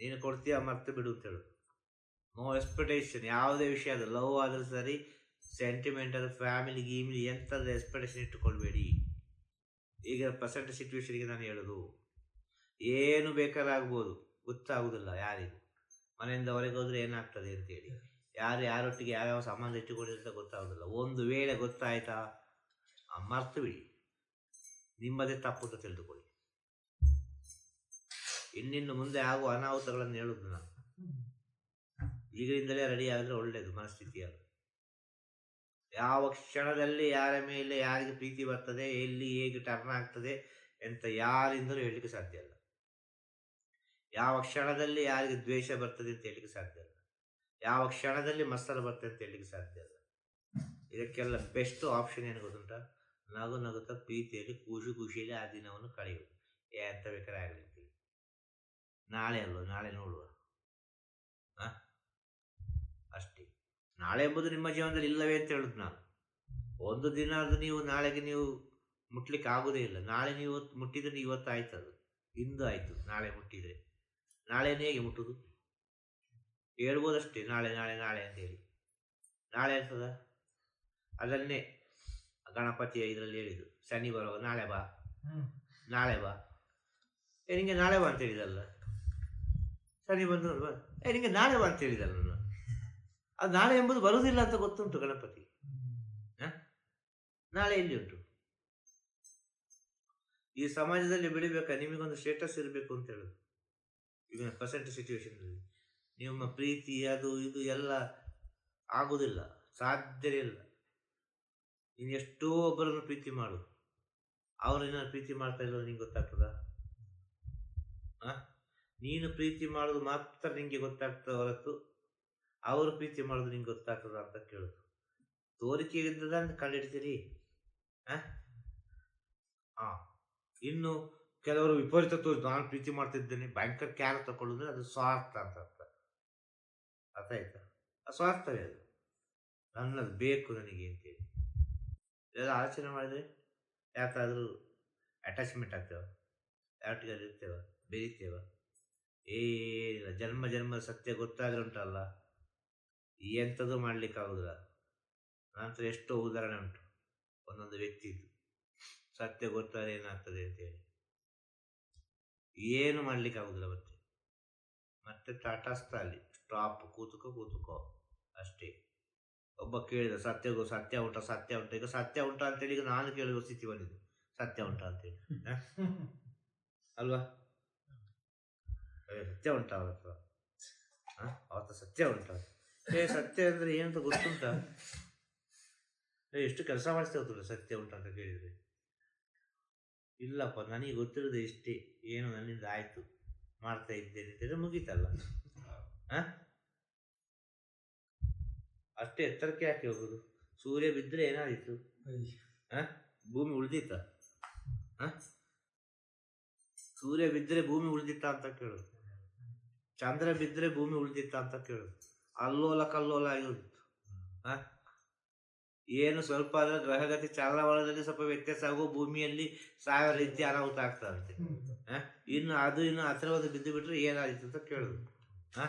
ನೀನು ಕೊಡ್ತೀಯ ಮರ್ತು ಬಿಡು ಅಂತ ಹೇಳು. ನೋ ಎಕ್ಸ್ಪೆಕ್ಟೇಷನ್ ಯಾವುದೇ ವಿಷಯ ಅದು ಲವ್ ಆದರೂ ಸರಿ ಸೆಂಟಿಮೆಂಟಲ್ ಫ್ಯಾಮಿಲಿ ಗೀಮಿಲಿ ಎಂಥದ್ದು ಎಕ್ಸ್ಪೆಕ್ಟೇಷನ್ ಇಟ್ಟುಕೊಳ್ಬೇಡಿ. ಈಗ ಪ್ರೆಸೆಂಟ್ ಸಿಚುವೇಶನ್ಗೆ ನಾನು ಹೇಳೋದು, ಏನು ಬೇಕಾರಾಗ್ಬೋದು ಗೊತ್ತಾಗುವುದಿಲ್ಲ ಯಾರಿಗೂ. ಮನೆಯಿಂದ ಹೊರಗೆ ಹೋದ್ರೆ ಏನಾಗ್ತದೆ ಅಂತೇಳಿ ಯಾರು ಯಾರೊಟ್ಟಿಗೆ ಯಾವ್ಯಾವ ಸಂಬಂಧ ಇಟ್ಟುಕೊಂಡಿರ್ತ ಗೊತ್ತಾಗೋದಿಲ್ಲ. ಒಂದು ವೇಳೆ ಗೊತ್ತಾಯ್ತಾ ಮರ್ತು ಬಿಡಿ. ನಿಮ್ಮದೇ ತಪ್ಪು ಅಂತ ತಿಳಿದುಕೊಳ್ಳಿ. ಇನ್ನಿನ್ನು ಮುಂದೆ ಆಗುವ ಅನಾಹುತಗಳನ್ನು ಹೇಳುದು ನಾನು. ಈಗಿನಿಂದಲೇ ರೆಡಿ ಆದರೆ ಒಳ್ಳೆಯದು ಮನಸ್ಥಿತಿಯಲ್ಲಿ ಯಾವ ಕ್ಷಣದಲ್ಲಿ ಯಾರ ಮೇಲೆ ಯಾರಿಗೆ ಪ್ರೀತಿ ಬರ್ತದೆ, ಎಲ್ಲಿ ಹೇಗೆ ಟರ್ನ್ ಆಗ್ತದೆ ಅಂತ ಯಾರಿಂದಲೂ ಹೇಳಲಿಕ್ಕೆ ಸಾಧ್ಯ ಇಲ್ಲ. ಯಾವ ಕ್ಷಣದಲ್ಲಿ ಯಾರಿಗೆ ದ್ವೇಷ ಬರ್ತದೆ ಅಂತ ಹೇಳಲಿಕ್ಕೆ ಸಾಧ್ಯ ಇಲ್ಲ. ಯಾವ ಕ್ಷಣದಲ್ಲಿ ಮತ್ಸರ ಬರ್ತದೆ ಅಂತ ಹೇಳಲಿಕ್ಕೆ ಸಾಧ್ಯ ಇಲ್ಲ. ಇದಕ್ಕೆಲ್ಲ ಬೆಸ್ಟ್ ಆಪ್ಷನ್ ಏನು ಗೊತ್ತುಂಟ? ನಗು ನಗುತ್ತಾ ಪ್ರೀತಿಯಲ್ಲಿ ಖುಷಿ ಖುಷಿಯಲ್ಲಿ ಆ ದಿನವನ್ನು ಕಳೆಯುವುದು. ಅಂತ ಬೇಕಾದ್ರೆ ಆಗಲಿ. ನಾಳೆ ಅಲ್ಲ ನಾಳೆ ನೋಡುವ? ಅಷ್ಟೇ. ನಾಳೆ ಎಂಬುದು ನಿಮ್ಮ ಜೀವನದಲ್ಲಿ ಇಲ್ಲವೇ ಅಂತ ಹೇಳುದು ನಾನು. ಒಂದು ದಿನ ಅದು ನೀವು ನಾಳೆಗೆ ನೀವು ಮುಟ್ಲಿಕ್ಕೆ ಆಗುದೇ ಇಲ್ಲ. ನಾಳೆ ನೀವು ಮುಟ್ಟಿದ್ರೆ ಇವತ್ತು ಆಯ್ತು ಅದು. ಇಂದು ಆಯ್ತು. ನಾಳೆ ಮುಟ್ಟಿದ್ರೆ. ನಾಳೆನೇ ಹೇಗೆ ಮುಟ್ಟುದು? ಹೇಳ್ಬೋದಷ್ಟೇ. ನಾಳೆ ನಾಳೆ ನಾಳೆ ಅಂತೇಳಿ ನಾಳೆ ಇರ್ತದ ಅದನ್ನೇ ಗಣಪತಿ ಇದರಲ್ಲಿ ಹೇಳಿದ್ದು. ಶನಿ ಬರುವಾಗ ನಾಳೆ ಬಾ. ನಾಳೆ ಬಾ. ಏ ನಿಂಗೆ ನಾಳೆ ಬಾ ಅಂತ ಹೇಳಿದಲ್ಲ ಶನಿ ಬಂದು ಏ ನಿಮಗೆ ನಾಳೆ ಬಾ ಅಂತ ಹೇಳಿದ ನಾನು. ಅದು ನಾಳೆ ಎಂಬುದು ಬರುವುದಿಲ್ಲ ಅಂತ ಗೊತ್ತುಂಟು ಗಣಪತಿ. ನಾಳೆ ಎಲ್ಲಿ ಉಂಟು. ಈ ಸಮಾಜದಲ್ಲಿ ಬೆಳಿಬೇಕಾ? ನಿಮಗೊಂದು ಸ್ಟೇಟಸ್ ಇರಬೇಕು ಅಂತ ಹೇಳುದು. ಈಗಿನ ಪ್ರೆಸೆಂಟ್ ಸಿಚುವೇಶನ್ ನಿಮ್ಮ ಪ್ರೀತಿ, ಅದು, ಇದು ಎಲ್ಲ ಆಗುವುದಿಲ್ಲ ಸಾಧ್ಯವೇ ಇಲ್ಲ. ನೀನು ಎಷ್ಟೋ ಒಬ್ಬರನ್ನು ಪ್ರೀತಿ ಮಾಡು. ಅವರು ನಿನ್ನ ಪ್ರೀತಿ ಮಾಡ್ತಾ ಇಲ್ಲ ನಿಂಗೆ ಗೊತ್ತಾಗ್ತದ? ನೀನು ಪ್ರೀತಿ ಮಾಡೋದು ಮಾತ್ರ ನಿಂಗೆ ಗೊತ್ತಾಗ್ತದೆ ಹೊರತು ಅವರು ಪ್ರೀತಿ ಮಾಡೋದು ನಿಂಗೆ ಗೊತ್ತಾಗ್ತದ ಅಂತ ಕೇಳುದು. ತೋರಿಕೆಯಿಂದ ಕಂಡಿಡ್ತೀರಿ? ಆ. ಇನ್ನು ಕೆಲವರು ವಿಪರೀತ ತೋರಿಸಿ ನಾನು ಪ್ರೀತಿ ಮಾಡ್ತಿದ್ದೇನೆ, ಭಯಂಕರ ಕ್ಯಾರ್ ತಗೊಳ್ಳೋದ್ರೆ ಅದು ಸ್ವಾರ್ಥ ಅಂತ ಅರ್ಥ. ಅರ್ಥ ಆಯ್ತಾ? ಸ್ವಾರ್ಥವೇ ಅದು. ನನ್ನದು ಬೇಕು ನನಗೆ ಅಂತೇಳಿ ಎಲ್ಲ ಆಲೋಚನೆ ಮಾಡಿದ್ರೆ ಯಾಕಾದರೂ ಅಟ್ಯಾಚ್ಮೆಂಟ್ ಆಗ್ತೇವ? ಯಾವಟ್ಟಿಗಾದ್ರೂ ಇರ್ತೇವ? ಬೆರೀತೇವ? ಏನಿಲ್ಲ ಜನ್ಮ ಜನ್ಮದ ಸತ್ಯ ಗೊತ್ತಾದ್ರೆ ಉಂಟಲ್ಲ. ಎಂಥದ್ದು ಮಾಡ್ಲಿಕ್ಕಾಗುದಿಲ್ಲ ನಂತರ ಎಷ್ಟೋ ಉದಾಹರಣೆ ಉಂಟು. ಒಂದೊಂದು ವ್ಯಕ್ತಿದು. ಸತ್ಯ ಗೊತ್ತಾದ್ರೆ ಏನಾಗ್ತದೆ ಅಂತೇಳಿ ಏನು ಮಾಡ್ಲಿಕ್ಕೆ ಆಗುದಿಲ್ಲ ಮತ್ತೆ. ಮತ್ತೆ ತಟಸ್ಥ ಅಲ್ಲಿ ಸ್ಟಾಪ್ ಕೂತುಕೋ ಕೂತುಕೋ. ಅಷ್ಟೇ. ಒಬ್ಬ ಕೇಳಿದ ಸತ್ಯ ಸತ್ಯ ಉಂಟ ಸತ್ಯ ಉಂಟ. ಈಗ ಸತ್ಯ ಉಂಟ ಅಂತೇಳಿ ಈಗ ನಾನು ಕೇಳಿದ ಸ್ಥಿತಿ ಬಂದಿದೆ. ಸತ್ಯ ಉಂಟ ಅಂತೇಳಿ. ಹೇಳಿ ಅಲ್ವಾ? ಸತ್ಯ ಉಂಟ ಅವತ್ತು ಹ? ಅವತ್ತು ಸತ್ಯ ಉಂಟಾ. ಏ, ಸತ್ಯ ಅಂದ್ರೆ ಏನಂತ ಗೊತ್ತುಂಟ? ಎಷ್ಟು ಕೆಲಸ ಮಾಡಿಸ್ತೇವೆ ಗೊತ್ತಿಲ್ಲ ಸತ್ಯ ಉಂಟಾ ಅಂತ ಕೇಳಿದರೆ. ಇಲ್ಲಪ್ಪ, ನನಗೆ ಗೊತ್ತಿರೋದು ಇಷ್ಟೇ. ಏನು ನನ್ನಿಂದ ಆಯಿತು. ಮಾಡ್ತಾ ಇದ್ದೇನೆ ಅಂತೇಳಿ ಮುಗೀತಲ್ಲ. ಹಾಂ ಅಷ್ಟೇ ಎತ್ತರಕ್ಕೆ ಯಾಕೆ ಹೋಗೋದು? ಸೂರ್ಯ ಬಿದ್ದರೆ ಏನಾದೀತು ಹಾಂ ಭೂಮಿ ಉಳಿದಿತ್ತ? ಹಾಂ ಸೂರ್ಯ ಬಿದ್ದರೆ ಭೂಮಿ ಉಳಿದಿತ್ತ ಅಂತ ಕೇಳು. ಚಂದ್ರ ಬಿದ್ದರೆ ಭೂಮಿ ಉಳಿದಿತ್ತ ಅಂತ ಕೇಳಿದ್ರು ಅಲ್ಲೋಲ ಕಲ್ಲೋಲ ಆಗಿತ್ತು ಹ? ಏನು ಸ್ವಲ್ಪ ಆದರೆ ಗ್ರಹಗತಿ ಚಲನವಲನದಲ್ಲಿ ಸ್ವಲ್ಪ ವ್ಯತ್ಯಾಸ ಆಗೋ ಭೂಮಿಯಲ್ಲಿ ಸಾವಿರ ರೀತಿ ಅನಾಹುತ ಇರುತ್ತೆ. ಹ? ಇನ್ನು ಅದು ಇನ್ನು ಹತ್ತಿರವಾದ ಬಿದ್ದು ಬಿಟ್ಟರೆ ಏನಾಗಿತ್ತು ಅಂತ ಕೇಳುದು. ಹ?